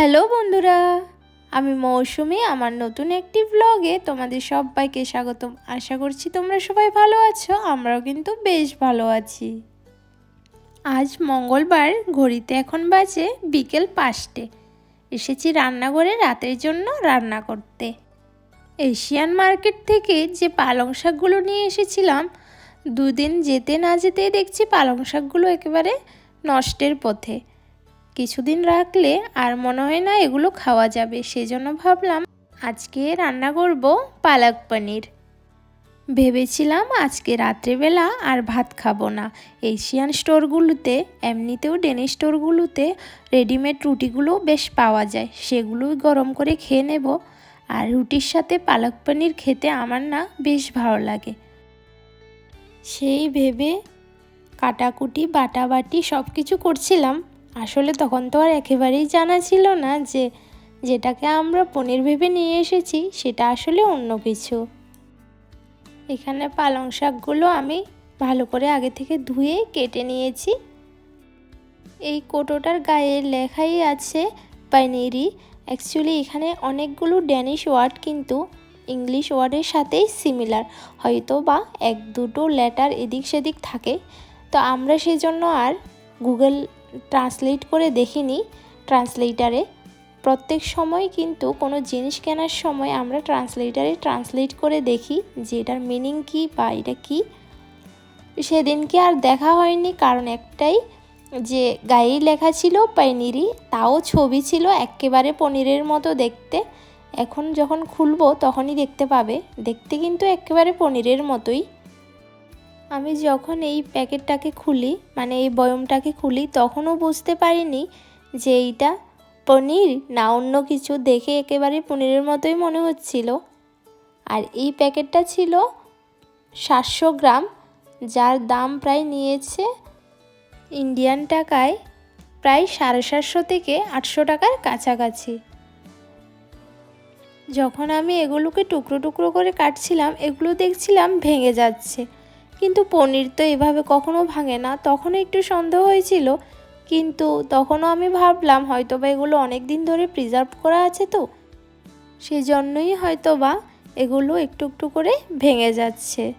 Hello বন্ধুরা, আমি মৌসুমি, আমার নতুন একটি ব্লগে তোমাদের সবাইকে স্বাগতম। আশা করছি তোমরা সবাই ভালো আছো, আমরাও কিন্তু বেশ ভালো আছি। আজ মঙ্গলবার, ঘড়িতে এখন বাজে বিকেল পাঁচটে। এসেছি রান্নাঘরে রাতের জন্য রান্না করতে। এশিয়ান মার্কেট থেকে যে পালং শাকগুলো নিয়ে এসেছিলাম, দুদিন যেতে না যেতেই দেখছি পালং শাকগুলো একেবারে নষ্টের পথে। কিছুদিন রাখলে আর মনে হয় না এগুলো খাওয়া যাবে। সেজন্য ভাবলাম আজকে রান্না করব পালক পনির। ভেবেছিলাম আজকে রাত্রেবেলা আর ভাত খাব না। এশিয়ান স্টোরগুলোতে, এমনিতেও ডেনি স্টোরগুলোতে রেডিমেড রুটিগুলো বেশ পাওয়া যায়। সেগুলোই গরম করে খেয়ে নেব। আর রুটির সাথে পালক পনির খেতে আমার না বেশ ভালো লাগে। সেই ভেবে কাটাকুটি, বাটাবাটি সব কিছু করছিলাম। আসলে তখন তো আর একেবারেই জানা ছিল না যে যেটাকে আমরা পনির ভেবে নিয়ে এসেছি, সেটা আসলে অন্য কিছু। এখানে পালং শাকগুলো আমি ভালো করে আগে থেকে ধুয়ে কেটে নিয়েছি। এই কোটোটার গায়ে লেখাই আছে পানিরি। অ্যাকচুয়ালি এখানে অনেকগুলো ড্যানিশ ওয়ার্ড কিন্তু ইংলিশ ওয়ার্ডের সাথেই সিমিলার হয়তো বা এক দুটো লেটার এদিক সেদিক থাকে। তো আমরা সেজন্য আর গুগল ট্রান্সলেট করে দেখিনি ট্রান্সলেটারে প্রত্যেক সময় কিন্তু কোনো জিনিস কেনার সময় আমরা ট্রান্সলেটারে ট্রান্সলেট করে দেখি যে এটার মিনিং কী বা এটা কী। সেদিনকে আর দেখা হয়নি, কারণ একটাই যে গায়েই লেখা ছিল পাইনিরি তাও ছবি ছিল একেবারে পনিরের মতো দেখতে। এখন যখন খুলবো তখনই দেখতে পাবে, দেখতে কিন্তু একেবারে পনিরের মতোই। আমি যখন এই প্যাকেটটাকে খুলি মানে এই বয়মটাকে খুলি, তখনও বুঝতে পারিনি যে এইটা পনির না অন্য কিছু। দেখে একেবারে পনিরের মতোই মনে হচ্ছিল। আর এই প্যাকেটটা ছিল সাতশো গ্রাম, যার দাম প্রায় নিয়েছে ইন্ডিয়ান টাকায় প্রায় সাড়ে সাতশো থেকে আটশো টাকার কাছাকাছি। যখন আমি এগুলোকে টুকরো টুকরো করে কাটছিলাম, এগুলো দেখছিলাম ভেঙে যাচ্ছে। কিন্তু পনির তো এভাবে কখনো ভাঙে না। তখন একটু সন্দেহ হয়েছিল, কিন্তু তখনও আমি ভাবলাম হয়তো বা এগুলো অনেক দিন ধরে প্রিজার্ভ করা আছে তো? সেজন্যই হয়তো বা এগুলো একটু একটু করে ভেঙে যাচ্ছে।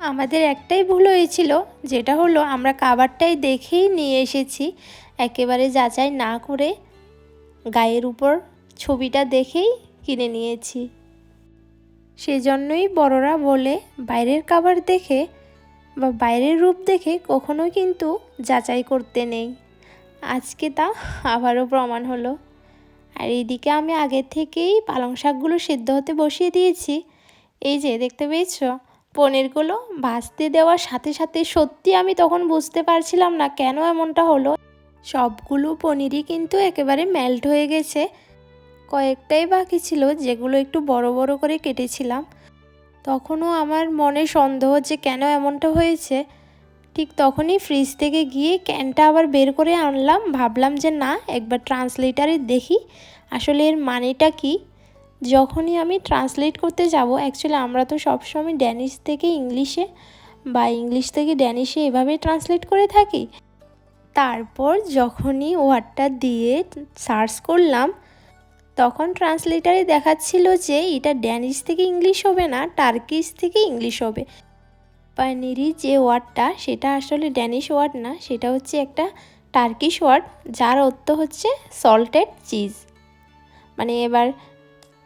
আমাদের একটাই ভুল হয়েছিল, যেটা হলো আমরা কাবারটাই দেখেই নিয়ে এসেছি। একেবারে যাচাই না করে গায়ের উপর ছবিটা দেখেই কিনে নিয়েছি। সেজন্যই বড়রা বলে, বাইরের খাবার দেখে বা বাইরের রূপ দেখে কখনোই কিন্তু যাচাই করতে নেই। আজকে তা আবারও প্রমাণ হলো। আর এইদিকে আমি আগে থেকেই পালং শাকগুলো সেদ্ধ হতে বসিয়ে দিয়েছি। এই যে, দেখতে পেয়েছ? পনিরগুলো ভাজতে দেওয়ার সাথে সাথে সত্যি আমি তখন বুঝতে পারছিলাম না কেন এমনটা হলো। সবগুলো পনিরই কিন্তু একেবারে মেল্ট হয়ে গেছে। কয়েকটাই বাকি ছিল যেগুলো একটু বড় বড় করে কেটেছিলাম। তখনও আমার মনে সন্দেহ যে কেন এমনটা হয়েছে। ঠিক তখনই ফ্রিজ থেকে গিয়ে ক্যানটা আবার বের করে আনলাম। ভাবলাম যে না, একবার ট্রান্সলেটারে দেখি আসলে এর মানেটা কি। যখনই আমি ট্রান্সলেট করতে যাব অ্যাকচুয়ালি আমরা তো সবসময় ড্যানিশ থেকে ইংলিশে বা ইংলিশ থেকে ড্যানিশে এভাবে ট্রান্সলেট করে থাকি। তারপর যখনই ওয়ার্ডটা দিয়ে সার্চ করলাম তখন ট্রান্সলেটারে দেখাচ্ছিল যে এটা ড্যানিশ থেকে ইংলিশ হবে না টার্কিশ থেকে ইংলিশ হবে। পানিরি যে ওয়ার্ডটা সেটা আসলে ড্যানিশ ওয়ার্ড না, সেটা হচ্ছে একটা টার্কিশ ওয়ার্ড যার অর্থ হচ্ছে সল্টেড চিজ মানে এবার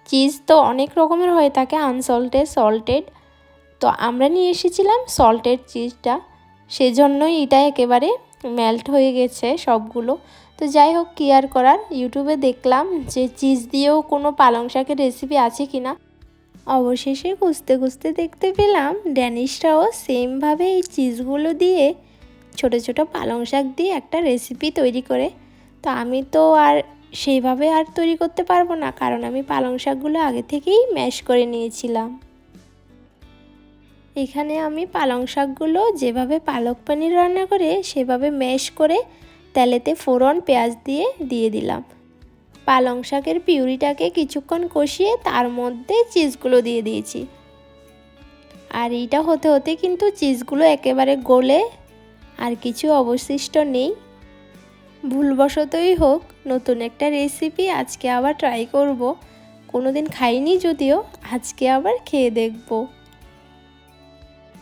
চিজ তো অনেক রকমের হয়ে থাকে আনসল্টেড সল্টেড তো আমরা নিয়ে এসেছিলাম সল্টেড চিজটা সেজন্যই এটা একেবারে মেল্ট হয়ে গেছে সবগুলো। তো যাই হোক কি আর করার। ইউটিউবে দেখলাম যে চিজ দিয়েও কোনো পালং শাকের রেসিপি আছে কি না। অবশেষে খুঁজতে খুঁজতে দেখতে পেলাম ড্যানিশরাও সেমভাবে এই চিজগুলো দিয়ে ছোট ছোট পালং শাক দিয়ে একটা রেসিপি তৈরি করে। তো আমি তো আর সেইভাবে আর তৈরি করতে পারব না, কারণ আমি পালং শাকগুলো আগে থেকেই ম্যাশ করে নিয়েছিলাম। এখানে আমি পালং শাকগুলো যেভাবে পালক পনির রান্না করে সেভাবে ম্যাশ করে তেলেতে ফোড়ন, পেঁয়াজ দিয়ে দিয়ে দিলাম। পালং শাকের পিউরিটাকে কিছুক্ষণ কষিয়ে তার মধ্যে চিজগুলো দিয়ে দিয়েছি। আর এইটা হতে হতে কিন্তু চিজগুলো একেবারে গলে আর কিছু অবশিষ্ট নেই। ভুলবশতই হোক, নতুন একটা রেসিপি আজকে আবার ট্রাই করব। কোনোদিন খাইনি যদিও, আজকে আবার খেয়ে দেখব।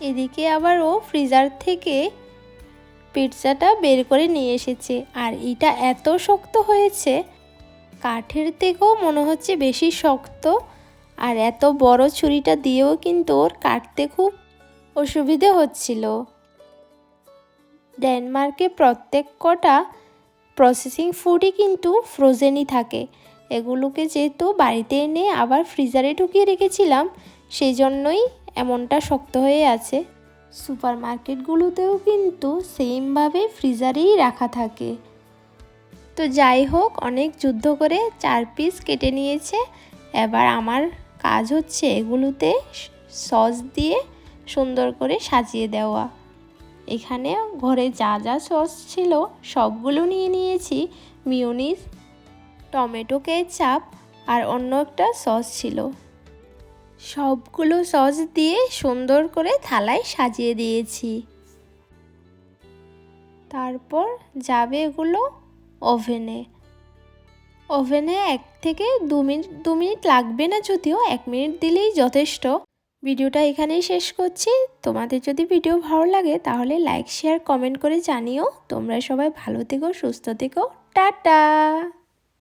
এদিকে আবার ও ফ্রিজার থেকে পিৎজাটা বের করে নিয়ে এসেছে। আর এটা এত শক্ত হয়েছে, কাঠের থেকেও মনে হচ্ছে বেশি শক্ত। আর এত বড় ছুরিটা দিয়েও কিন্তু ওর কাটতে খুব অসুবিধে হচ্ছিল। ডেনমার্কে প্রত্যেক কটা প্রসেসিং ফুডই কিন্তু ফ্রোজেনই থাকে। এগুলোকে যেহেতু বাড়িতে এনে আবার ফ্রিজারে ঢুকিয়ে রেখেছিলাম, সেই জন্যই এমনটা শক্ত হয়ে আছে। সুপার মার্কেটগুলোতেও কিন্তু সেমভাবে ফ্রিজারেই রাখা থাকে। তো যাই হোক, অনেক যুদ্ধ করে চার পিস কেটে নিয়েছে। এবার আমার কাজ হচ্ছে এগুলোতে সস দিয়ে সুন্দর করে সাজিয়ে দেওয়া। এখানে ঘরে যা যা সস ছিল সবগুলো নিয়ে নিয়েছি। মিউনিস, টমেটো কেচাপ আর অন্য একটা সস ছিল। সবগুলো সস দিয়ে সুন্দর করে থালায় সাজিয়ে দিয়েছি। তারপর যাবে এগুলো ওভেনে। ওভেনে এক থেকে দু মিনিট দু মিনিট লাগবে না যদিও, এক মিনিট দিলেই যথেষ্ট। ভিডিওটা এখানেই শেষ করছি। তোমাদের যদি ভিডিও ভালো লাগে তাহলে লাইক, শেয়ার, কমেন্ট করে জানিও। তোমরা সবাই ভালো থেকো, সুস্থ থেকো। টাটা!